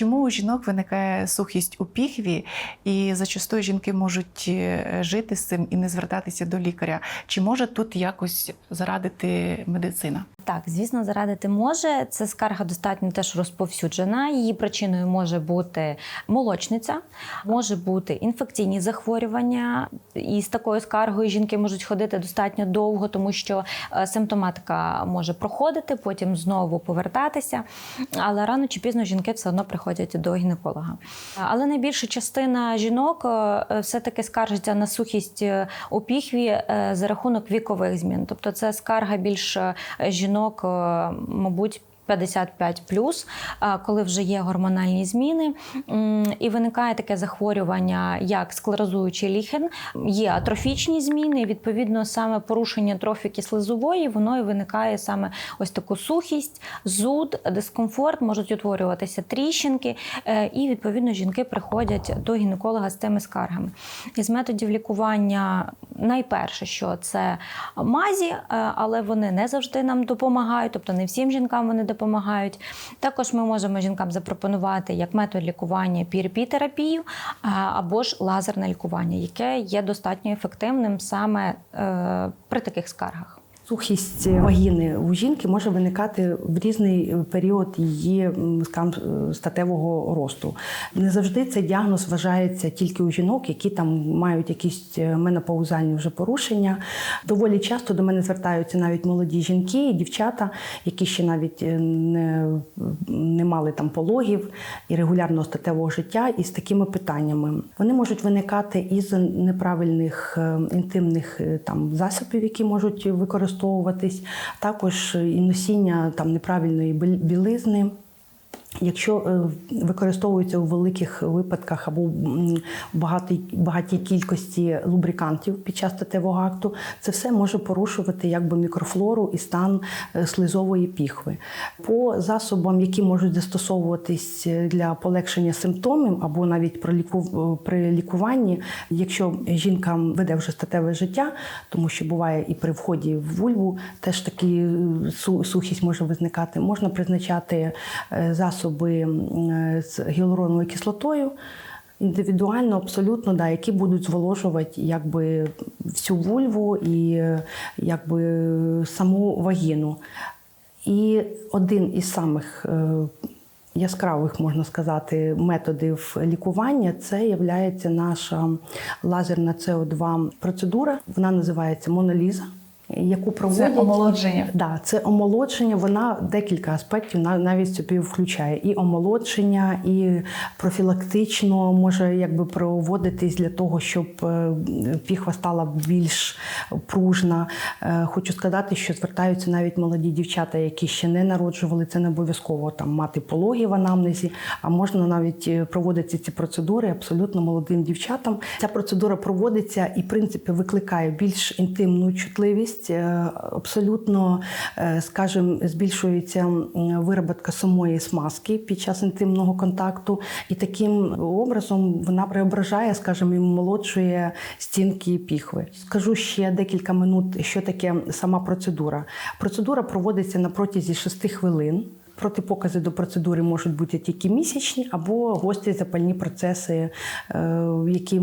Чому у жінок виникає сухість у піхві, і зачастую жінки можуть е, жити з цим і не звертатися до лікаря? Чи може тут якось зарадити медицина? Так, звісно, зарадити може. Це скарга достатньо теж розповсюджена. Її причиною може бути молочниця, може бути інфекційні захворювання. І з такою скаргою жінки можуть ходити достатньо довго, тому що е, симптоматика може проходити, потім знову повертатися. Але рано чи пізно жінки все одно приходять до гінеколога. Але найбільша частина жінок е, все-таки скаржиться на сухість е, у піхві е, за рахунок вікових змін. Тобто це скарга більш жінок, мабуть. 55 коли вже є гормональні зміни, і виникає таке захворювання, як склерозуючий ліхен, є атрофічні зміни. Відповідно, саме порушення трофіки слизової, воно і виникає саме ось таку сухість, зуд, дискомфорт, можуть утворюватися тріщинки, е, і відповідно жінки приходять до гінеколога з тими скаргами. Із методів лікування найперше, що це мазі, е, але вони не завжди нам допомагають, тобто не всім жінкам вони допомагають. Також ми можемо жінкам запропонувати як метод лікування PRP-терапію е, або ж лазерне лікування, яке є достатньо ефективним саме е, при таких скаргах. Сухість вагіни у жінки може виникати в різний період її м, скажімо, статевого росту. Не завжди цей діагноз вважається тільки у жінок, які там мають якісь е, менопаузальні вже порушення. Доволі часто до мене звертаються навіть молоді жінки і дівчата, які ще навіть е, не, не мали там пологів і регулярного статевого життя, із такими питаннями. Вони можуть виникати із неправильних е, інтимних е, там засобів, які можуть використовуватись, також і носіння там неправильної бі- білизни. Якщо е, використовується у великих випадках або багатій, багатій кількості лубрикантів під час статевого акту, це все може порушувати якби мікрофлору і стан е, слизової піхви. По засобам, які можуть застосовуватись для полегшення симптомів або навіть при, ліку, при лікуванні, якщо жінка веде вже статеве життя, тому що буває і при вході в вульву теж такі е, су- сухість може визникати, можна призначати е, засоби з гіалуроновою кислотою. Індивідуально, абсолютно, да, які будуть зволожувати якби всю вульву і е, якби саму вагіну. І один із самих е, яскравих, можна сказати, методів лікування це є наша лазерна СО2 процедура. Вона називається моноліза. Яку проводять омолодження. Да, це омолодження. Вона декілька аспектів на- навіть собі включає. І омолодження, і профілактично може якби проводитись для того, щоб е, піхва стала більш пружна. Е, Хочу сказати, що звертаються навіть молоді дівчата, які ще не народжували. Це не обов'язково там мати пологи в анамнезі, а можна навіть е, проводити ці процедури абсолютно молодим дівчатам. Ця процедура проводиться і, в принципі, викликає більш інтимну чутливість. Е, Абсолютно, е, скажімо, збільшується вироботка самої смазки під час інтимного контакту, і таким образом вона преображає, скажімо, і молодшує стінки піхви. Скажу ще декілька минут, що таке сама процедура. Процедура проводиться на протязі 6 хвилин. Протипокази до процедури можуть бути тільки місячні або гострі запальні процеси, е, які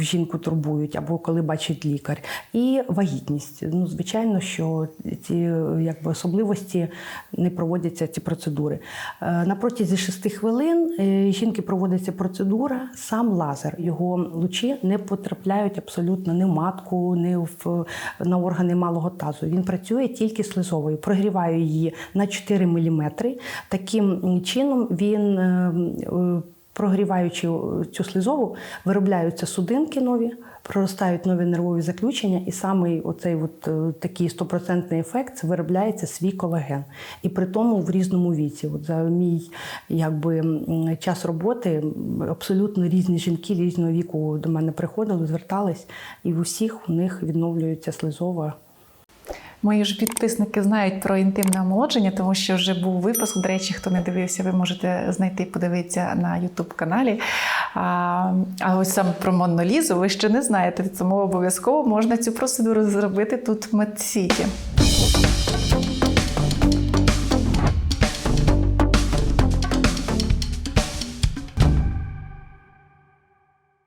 жінку турбують, або коли бачить лікар. І вагітність. Ну, звичайно, що ці якби, особливості не проводяться ці процедури. Е, На протязі 6 хвилин е, жінки проводиться процедура, сам лазер. Його лучі не потрапляють абсолютно ні в матку, ні в, на органи малого тазу. Він працює тільки слизовою, прогріває її на 4 мм. Таким чином він, е, е, прогріваючи цю слизову, виробляються судинки нові, проростають нові нервові заключення, і саме оцей от, е, такий стопроцентний ефект виробляється свій колаген. І при тому в різному віці. От за мій якби, час роботи абсолютно різні жінки різного віку до мене приходили, звертались, і в усіх у них відновлюється слизова. Мої ж підписники знають про інтимне омолодження, тому що вже був випуск. До речі, хто не дивився, ви можете знайти, подивитися на Ютуб каналі. А, а ось саме про монолізу ви ще не знаєте, тому обов'язково можна цю процедуру зробити тут в Медсіті.